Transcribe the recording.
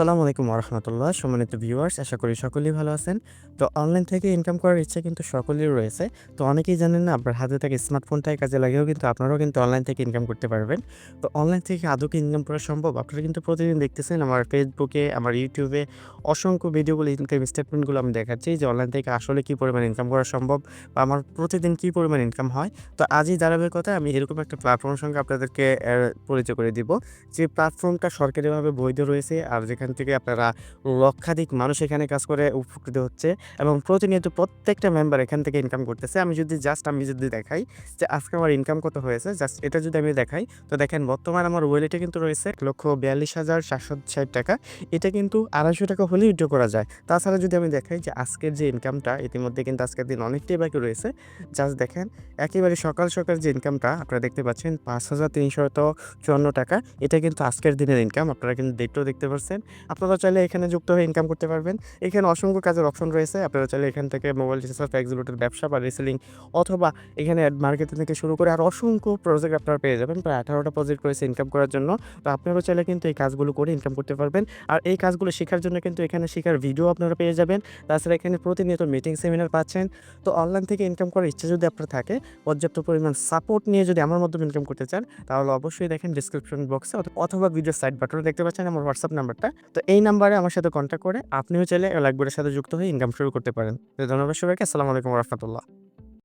আসসালামু আলাইকুম রহমতুল্লাহ সম্মানিত ভিউয়ার্স, আশা করি সকলেই ভালো আছেন। তো অনলাইন থেকে ইনকাম করার ইচ্ছা কিন্তু সকলেই রয়েছে। তো অনেকেই জানেন না, আপনার হাতে থাকে স্মার্টফোনটাই কাজে লাগিয়েও কিন্তু আপনারাও কিন্তু অনলাইন থেকে ইনকাম করতে পারবেন। তো অনলাইন থেকে আদৌ কি ইনকাম করা সম্ভব? আপনারা কিন্তু প্রতিদিন দেখতেছেন আমার ফেসবুকে আমার ইউটিউবে অসংখ্য ভিডিওগুলো ইনকাম স্টেটমেন্টগুলো আমি দেখাচ্ছি যে অনলাইন থেকে আসলে কী পরিমাণ ইনকাম করা সম্ভব বা আমার প্রতিদিন কী পরিমাণ ইনকাম হয়। তো আজই ধারাবাহিকতা আমি এরকম একটা প্ল্যাটফর্মের সঙ্গে আপনাদেরকে পরিচয় করে দিব। যে প্ল্যাটফর্মটা সরকারিভাবে বৈধ রয়েছে আর যেখান থেকে আপনারা লক্ষাধিক মানুষ এখানে কাজ করে উপকৃত হচ্ছে এবং প্রতিনিয়ত প্রত্যেকটা মেম্বার এখান থেকে ইনকাম করতেছে। আমি যদি জাস্ট আমি যদি দেখাই যে আজকে আমার ইনকাম কত হয়েছে জাস্ট এটা যদি আমি দেখাই, তো দেখেন বর্তমানে আমার ওয়েলেটে কিন্তু রয়েছে এক লক্ষ বিয়াল্লিশ হাজার সাতশো ষাট টাকা। এটা কিন্তু আড়াইশো টাকা হলেই উইড্রো করা যায়। তাছাড়া যদি আমি দেখাই যে আজকের যে ইনকামটা ইতিমধ্যে কিন্তু আজকের দিন অনেকটাই বাকি রয়েছে। জাস্ট দেখেন একেবারে সকাল সকাল যে ইনকামটা আপনারা দেখতে পাচ্ছেন, পাঁচ হাজার তিনশত চুয়ান্ন টাকা। এটা কিন্তু আজকের দিনের ইনকাম আপনারা কিন্তু ডেটও দেখতে পাচ্ছেন আপনারা চাইলে এখানে যুক্ত হয়ে ইনকাম করতে পারবেন। এখানে অসংখ্য কাজের অপশন রয়েছে। আপনারা চাইলে এখান থেকে মোবাইল রিচার্জ এক্সিলুটের ব্যবসা বা রিসেলিং অথবা এখানে মার্কেটিং থেকে শুরু করে আর অসংখ্য প্রজেক্ট আপনারা পেয়ে যাবেন। প্রায় আঠারোটা প্রজেক্ট রয়েছে ইনকাম করার জন্য। তো আপনারাও চাইলে কিন্তু এই কাজগুলো করে ইনকাম করতে পারবেন। আর এই কাজগুলো শেখার জন্য কিন্তু এখানে শেখার ভিডিও আপনারা পেয়ে যাবেন। তাছাড়া এখানে প্রতিনিয়ত মিটিং সেমিনার পাচ্ছেন। তো অনলাইন থেকে ইনকাম করার ইচ্ছা যদি আপনার থাকে, পর্যাপ্ত পরিমাণ সাপোর্ট নিয়ে যদি আমার মাধ্যমে ইনকাম করতে চান, তাহলে অবশ্যই দেখেন ডিসক্রিপশন বক্সে অথবা ভিডিও সাইড বাটনে দেখতে পাচ্ছেন আমার হোয়াটসঅ্যাপ নাম্বারটা তো এই নাম্বারে আমার সাথে কন্ট্যাক্ট করে আপনিও চাইলে লাইকবোর্ডের সাথে যুক্ত হয়ে ইনকাম শুরু করতে পারেন। ধন্যবাদ সবাইকে, আসসালামু আলাইকুম রহমতুল্লাহ।